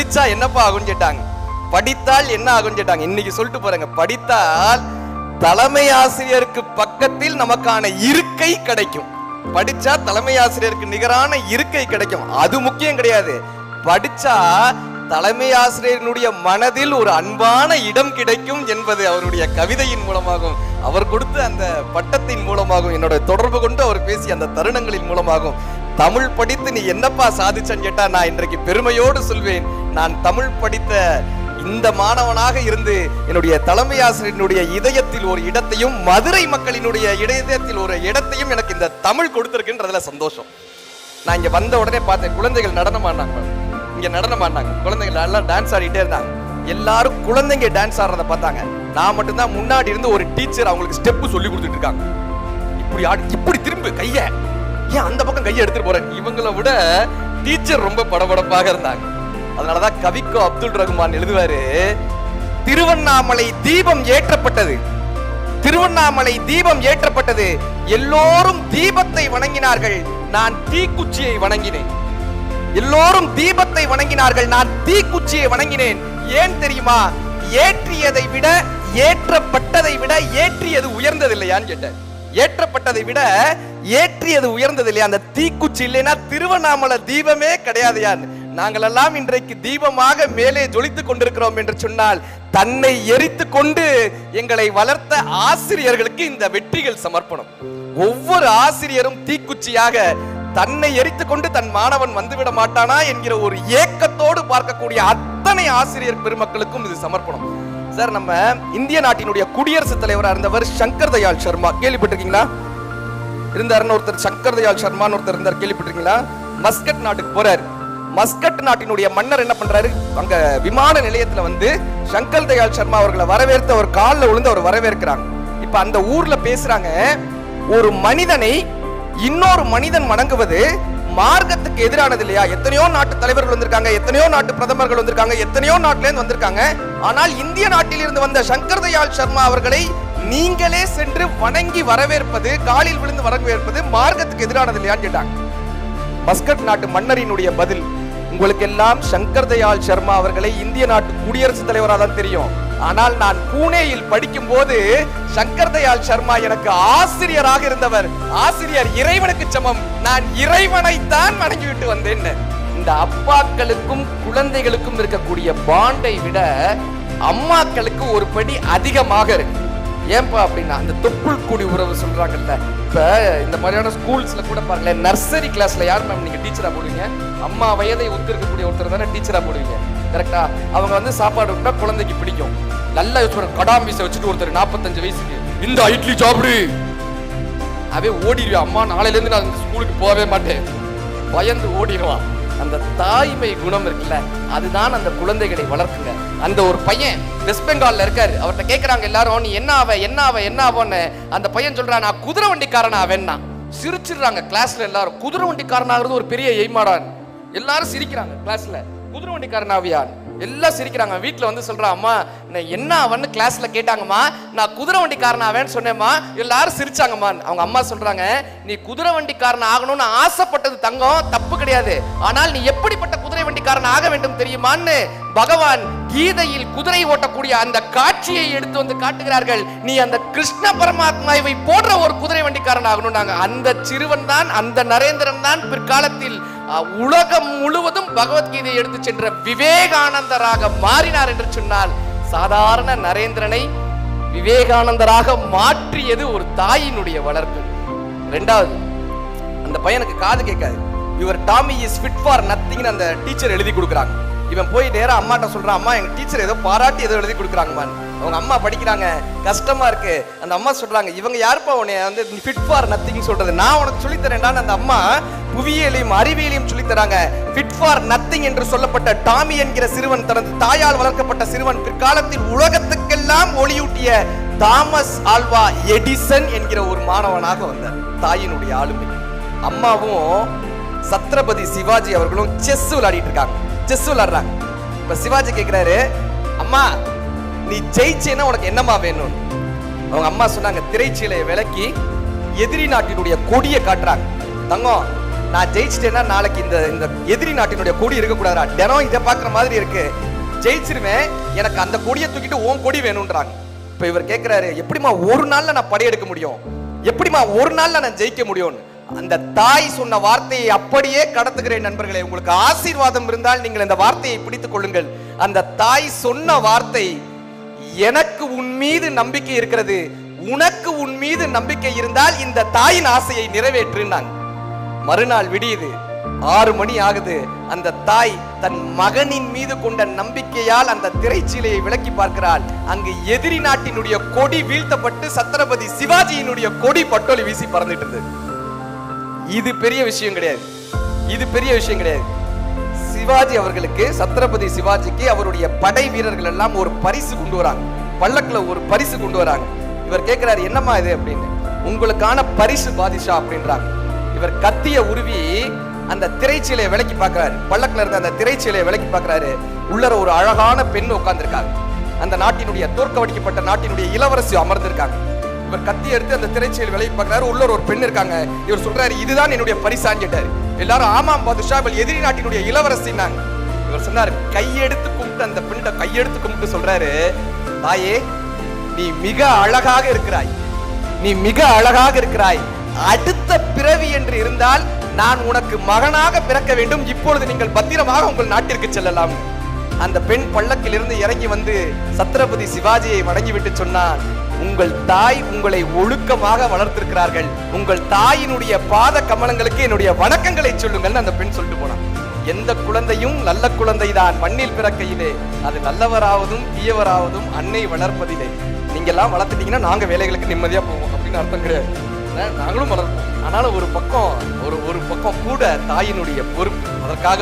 படிச்சா என்னப்பா ஆகும்னு கேட்டாங்க. படித்தால் என்ன ஆகும்னு கேட்டாங்க. இன்னைக்கு சொல்லிட்டு போறாங்க. படித்தால் தலைமை ஆசிரியருக்கு பக்கத்தில் நமக்கான இருக்கை கிடைக்கும். படிச்சா தலைமை ஆசிரியருக்கு நிகரான இருக்கை கிடைக்கும். அது முக்கியம் கிடையாது. படிச்சா தலைமை ஆசிரியரினுடைய மனதில் ஒரு அன்பான இடம் கிடைக்கும் என்பது அவருடைய கவிதையின் மூலமாகும். அவர் கொடுத்த அந்த பட்டத்தின் மூலமாகும். என்னோட தொடர்பு கொண்டு அவர் பேசிய அந்த தருணங்களின் மூலமாகும். தமிழ் படித்து நீ என்னப்பா சாதிச்சன்னு கேட்டா நான் இன்றைக்கு பெருமையோடு சொல்வேன். நான் தமிழ் படித்த இந்த மாணவனாக இருந்து என்னுடைய தலைமை ஆசிரியரினுடைய இதயத்தில் ஒரு இடத்தையும் மதுரை மக்களினுடைய இதயத்தில் ஒரு இடத்தையும் எனக்கு இந்த தமிழ் கொடுத்திருக்குன்றதுல சந்தோஷம். நான் இங்க வந்த உடனே பார்த்தேன் குழந்தைகள் நடனம் ஆடினாங்க இங்க நடனம் ஆடினாங்க குழந்தைகள் எல்லாம் டான்ஸ் ஆடிட்டே இருந்தாங்க. எல்லாரும் குழந்தைங்க டான்ஸ் ஆடுறத பார்த்தாங்க. நான் மட்டும்தான் முன்னாடி இருந்து ஒரு டீச்சர் அவங்களுக்கு ஸ்டெப்பு சொல்லி கொடுத்துட்டு இருக்காங்க. இப்படி ஆடி இப்படி திரும்பு கைய. ஏன் அந்த பக்கம் கையை எடுத்துட்டு போறேன்? இவங்களை விட டீச்சர் ரொம்ப படபடப்பாக இருந்தாங்க. அதனாலதான் கவிக்கோ அப்துல் ரகுமான் எழுதுவாரு திருவண்ணாமலை தீபம் ஏற்றப்பட்டது. திருவண்ணாமலை தீபம் ஏற்றப்பட்டது. எல்லோரும் தீபத்தை வணங்கினார்கள் நான் தீக்குச்சியை வணங்கினேன். எல்லோரும் தீபத்தை வணங்கினார்கள் நான் தீக்குச்சியை வணங்கினேன். ஏன் தெரியுமா? ஏற்றியதை விட ஏற்றப்பட்டதை விட ஏற்றியது உயர்ந்தது இல்லையான்னு கேட்டேன். ஏற்றப்பட்டதை விட ஏற்றியது உயர்ந்தது இல்லையா அந்த தீக்குச்சி இல்லைன்னா திருவண்ணாமலை தீபமே கிடையாதுயான்னு. நாங்கள் எல்லாம் இன்றைக்கு தீபமாக மேலே ஜொலித்துக் கொண்டிருக்கிறோம் என்று சொன்னால் தன்னை எரித்து கொண்டு எங்களை வளர்த்த ஆசிரியர்களுக்கு இந்த வெற்றிகள் சமர்ப்பணம். ஒவ்வொரு ஆசிரியரும் தீக்குச்சியாக தன்னை எரித்து கொண்டு தன் மாணவன் வந்துவிட மாட்டானா என்கிற ஒரு ஏக்கத்தோடு பார்க்கக்கூடிய அத்தனை ஆசிரியர் பெருமக்களுக்கும் இது சமர்ப்பணம். சார் நம்ம இந்திய நாட்டினுடைய குடியரசுத் தலைவராக இருந்தவர் சங்கர் தயாள் சர்மா. கேள்விப்பட்டிருக்கீங்களா? இருந்தாருன்னு ஒருத்தர் சங்கர் தயாள் சர்மான்னு ஒருத்தர் இருந்தார். கேள்விப்பட்டிருக்கீங்களா? மஸ்கட் நாட்டுக்கு போறாரு. மஸ்கட் நாட்டினுடைய மன்னர் என்ன பண்றாரு? அங்க விமான நிலையத்துல வந்து சங்கர் தயாள் சர்மா அவர்களை வரவேற்று அவர் காலில் விழுந்து அவர் வரவேற்கிறாங்க. இப்ப அந்த ஊர்ல பேசுறாங்க ஒரு மனிதனை இன்னொரு மனிதன் வணங்குவது மார்க்கத்துக்கு எதிரானது இல்லையா? எத்தனையோ நாட்டு தலைவர்கள் வந்திருக்காங்க எத்தனையோ நாட்டு பிரதமர்கள் வந்திருக்காங்க எத்தனையோ நாட்டிலேருந்து வந்திருக்காங்க. ஆனால் இந்திய நாட்டில் இருந்து வந்த சங்கர் தயாள் சர்மா அவர்களை நீங்களே சென்று வணங்கி வரவேற்பது காலில் விழுந்து வரவேற்பது மார்க்கத்துக்கு எதிரானது இல்லையான்னு கேட்டாங்க. மஸ்கட் நாட்டு மன்னரினுடைய பதில். உங்களுக்கு எல்லாம் சங்கர் தயாள் சர்மா அவர்களை இந்திய நாட்டு குடியரசுத் தலைவராக தான் தெரியும். ஆனால் நான் பூனேயில் படிக்கும் போது சங்கர் தயாள் சர்மா எனக்கு ஆசிரியராக இருந்தவர். ஆசிரியர் இறைவனுக்கு சமம். நான் இறைவனைத்தான் வணங்கிவிட்டு வந்தேன் இந்த அப்பாக்களுக்கும் குழந்தைகளுக்கும் இருக்கக்கூடிய பாண்டை விட அம்மாக்களுக்கு ஒரு படி அதிகமாக இருக்கு. ஏன்பா அப்படின்னா அந்த தொப்புள் கூடி உறவு சொல்றாங்கல்ல. இப்ப இந்த மாதிரியான ஸ்கூல்ஸ்ல கூட பாருங்களேன் நர்சரி கிளாஸ்ல யார் மேம் நீங்க டீச்சரா போடுவீங்க? அம்மா வயதை ஒத்து இருக்கக்கூடிய ஒருத்தர் தானே டீச்சரா போடுவீங்க. கரெக்டா அவங்க வந்து சாப்பாடு விட்டா குழந்தைக்கு பிடிக்கும். நல்ல கடாம்பீஸை வச்சுட்டு ஒருத்தர் நாற்பத்தஞ்சு வயசுக்கு இந்த இட்லி சாப்பிடு. அவே ஓடிடுவான். அம்மா நாளையில இருந்து நான் ஸ்கூலுக்கு போகவே மாட்டேன். பயந்து ஓடிடுவான். அந்த தாய்மை குணம் இருக்குல்ல அதுதான் அந்த குழந்தைகளை வளர்க்குங்க. அந்த ஒரு பையன் வெஸ்ட் பெங்கால்ல இருக்காரு. அவர்கிட்ட கேட்குறாங்க எல்லாரும் நீ என்ன ஆவ என்ன ஆவ என்ன ஆவோன்னு? அந்த பையன் சொல்றான் நான் குதிரை வண்டிக்காரன் ஆவேன்னா சிரிச்சிடுறாங்க கிளாஸ்ல எல்லாரும். குதிரை வண்டிக்காரன் ஆகுறது ஒரு பெரிய எய்மாடான் எல்லாரும் சிரிக்கிறாங்க கிளாஸ்ல குதிரை வண்டிக்காரன் ஆவியான் எல்லாம் சிரிக்கிறாங்க. வீட்டில் வந்து சொல்கிறான் அம்மா நான் என்ன அவன்னு கிளாஸில் கேட்டாங்கம்மா. நான் குதிரை வண்டிக்காரன் ஆவேன்னு சொன்னேம்மா. எல்லாரும் சிரிச்சாங்கம்மா. அவங்க அம்மா சொல்கிறாங்க நீ குதிரை வண்டிக்காரன் ஆகணும்னு ஆசைப்பட்டது தங்கம் தப்பு கிடையாது. ஆனால் நீ எப்படிப்பட்ட குதிரை வண்டிக்காரன் ஆக வேண்டும் தெரியுமான்னு பகவான் கீதையில் குதிரை ஓட்டக்கூடிய அந்த காட்சியை எடுத்து வந்து காட்டுகிறார்கள். நீ அந்த கிருஷ்ண பரமாத்மாவை போன்ற ஒரு குதிரை வண்டிக்காரன் ஆகணும்னாங்க. அந்த சிறுவன் தான் அந்த நரேந்திரன் தான் பிற்காலத்தில் உலகம் முழுவதும் பகவத்கீதையை எடுத்து சென்ற விவேகானந்தராக மாறினார் என்று சொன்னால் சாதாரண நரேந்திரனை விவேகானந்தராக மாற்றியது ஒரு தாயினுடைய வளர்ப்பு. ரெண்டாவது அந்த பையனுக்கு காது கேட்காது. இவர் டாமி இஸ் ஃபிட் ஃபார் நத்திங்னு அந்த டீச்சர் எழுதி கொடுக்குறாங்க. இவன் போய் நேரம் அம்மாட்ட சொல்றான் அம்மா எங்க டீச்சர் ஏதோ பாராட்டி ஏதோ எழுதி கொடுக்குறாங்கம்மான்னு. அவங்க அம்மா படிக்கிறாங்க கஷ்டமா இருக்கு. அந்த அம்மா சொல்றாங்க இவங்க யாருப்பா உன்னை வந்து ஃபிட் ஃபார் நத்திங் சொல்றது? நான் உனக்கு சொல்லித் அந்த அம்மா புவியியலையும் அறிவியலையும் சொல்லித் தராங்க. ஃபிட் ஃபார் நத்திங் என்று சொல்லப்பட்ட டாமி என்கிற சிறுவன் தனது தாயால் வளர்க்கப்பட்ட சிறுவன் பிற்காலத்தில் உலகத்துக்கெல்லாம் ஒளியூட்டிய தாமஸ் ஆல்வா எடிசன் என்கிற ஒரு மாணவனாக வந்தார். தாயினுடைய ஆளுமை. அம்மாவும் சத்ரபதி சிவாஜி அவர்களும் செஸ் விளையாடிட்டு இருக்காங்க. செஸ் விளையாடுறாங்க. இப்ப சிவாஜி கேட்கிறாரு அம்மா நீ ஜெயிச்சேன்னா உனக்கு என்னம்மா வேணும்? அவங்க அம்மா சொன்னாங்க திரைச்சீலையை விளக்கி எதிரி நாட்டினுடைய கொடியை காட்டுறாங்க. தங்கம் நான் ஜெயிச்சிட்டேன்னா நாளைக்கு இந்த இந்த எதிரி நாட்டினுடைய கொடி இருக்கக்கூடாதா தினம் இதை பார்க்குற மாதிரி இருக்கு. ஜெயிச்சிருவேன் எனக்கு அந்த கொடியை தூக்கிட்டு ஓன் கொடி வேணும்ன்றாங்க. இப்போ இவர் கேட்குறாரு எப்படிம்மா ஒரு நாளில் நான் படையெடுக்க முடியும்? எப்படிம்மா ஒரு நாளில் நான் ஜெயிக்க முடியும்னு? அந்த தாய் சொன்ன வார்த்தையை அப்படியே கடத்துகிறேன் நண்பர்களே. உங்களுக்கு ஆசீர்வாதம் இருந்தால் நீங்கள் இந்த வார்த்தையை பிடித்துக் கொள்ளுங்கள். அந்த தாய் சொன்ன வார்த்தை எனக்கு உன் மீது நம்பிக்கை இருக்கிறது. உனக்கு உன் மீது நம்பிக்கை இருந்தால் இந்த தாயின் ஆசையை நிறைவேற்றுனாங்க மறுநாள் விடியுது. ஆறு மணி ஆகுது. அந்த தாய் தன் மகனின் மீது கொண்ட நம்பிக்கையால் அந்த திரைச்சீலையை விளக்கி பார்க்கிறாள். அங்கு எதிரி நாட்டினுடைய கொடி வீழ்த்தப்பட்டு சத்ரபதி சிவாஜியினுடைய கொடி பட்டோலி வீசி பறந்துட்டு இருந்தது இது பெரிய விஷயம் கிடையாது. இது பெரிய விஷயம் கிடையாது. சிவாஜி அவர்களுக்கு சத்ரபதி சிவாஜிக்கு அவருடைய படை வீரர்கள் எல்லாம் ஒரு பரிசு கொண்டு வராங்க. பல்லக்குல ஒரு பரிசு கொண்டு வராங்க. இவர் கேட்கிறாரு என்னம்மா இது? அப்படின்னு. உங்களுக்கான பரிசு பாதிஷா அப்படின்றாங்க. இவர் கத்திய உருவி அந்த திரைச்சீலையை விலக்கி பார்க்கிறாரு. பல்லக்குல இருந்த அந்த திரைச்சீலையை விலக்கி பார்க்கிறாரு. உள்ளர ஒரு அழகான பெண் உட்கார்ந்துருக்காங்க. அந்த நாட்டினுடைய தோற்கவடிக்கப்பட்ட நாட்டினுடைய இளவரசி அமர்ந்திருக்காங்க. இவர் கத்தி எடுத்து அந்த திரைச்சீல் விலகி பார்க்கிறாரு. உள்ளர ஒரு பெண் இருக்காங்க. இவர் சொல்றாரு இதுதான் என்னுடைய பரிசான்னு கேட்டாரு. எல்லாரும் ஆமாம் பாதுஷா இவள் எதிரி நாட்டினுடைய இளவரசின்னாங்க இவர் சொன்னாரு கையெடுத்து கும்பிட்டு அந்த பெண்ணை கையெடுத்து கும்பிட்டு சொல்றாரு தாயே நீ மிக அழகாக இருக்கிறாய். நீ மிக அழகாக இருக்கிறாய். அடுத்த பிறவி என்று இருந்தால் நான் உனக்கு மகனாக பிறக்க வேண்டும். இப்பொழுது நீங்கள் பத்திரமாக உங்கள் நாட்டிற்கு செல்லலாம். அந்த பெண் பள்ளக்கில் இருந்து இறங்கி வந்து சத்ரபதி சிவாஜியை வணங்கிவிட்டு சொன்னான். உங்கள் தாய் உங்களை ஒழுக்கமாக வளர்த்திருக்கிறார்கள். உங்கள் தாயினுடைய பாத கமலங்களுக்கு என்னுடைய வணக்கங்களை சொல்லுங்கள் அந்த பெண் சொல்லிட்டு போனான். எந்த குழந்தையும் நல்ல குழந்தைதான். மண்ணில் பிறக்கையிலே. அது நல்லவராவதும் தீயவராவதும் அன்னை வளர்ப்பதிலே. நீங்க எல்லாம் வளர்த்துட்டீங்கன்னா நாங்க வேலைகளுக்கு நிம்மதியா போவோம் அப்படின்னு அர்த்தம் கிடையாது. நாங்களும் வளர்ப்போம். ஆனாலும் ஒரு பக்கம் ஒரு ஒரு பக்கம் கூட தாயினுடைய பொறுப்பு. அதற்காக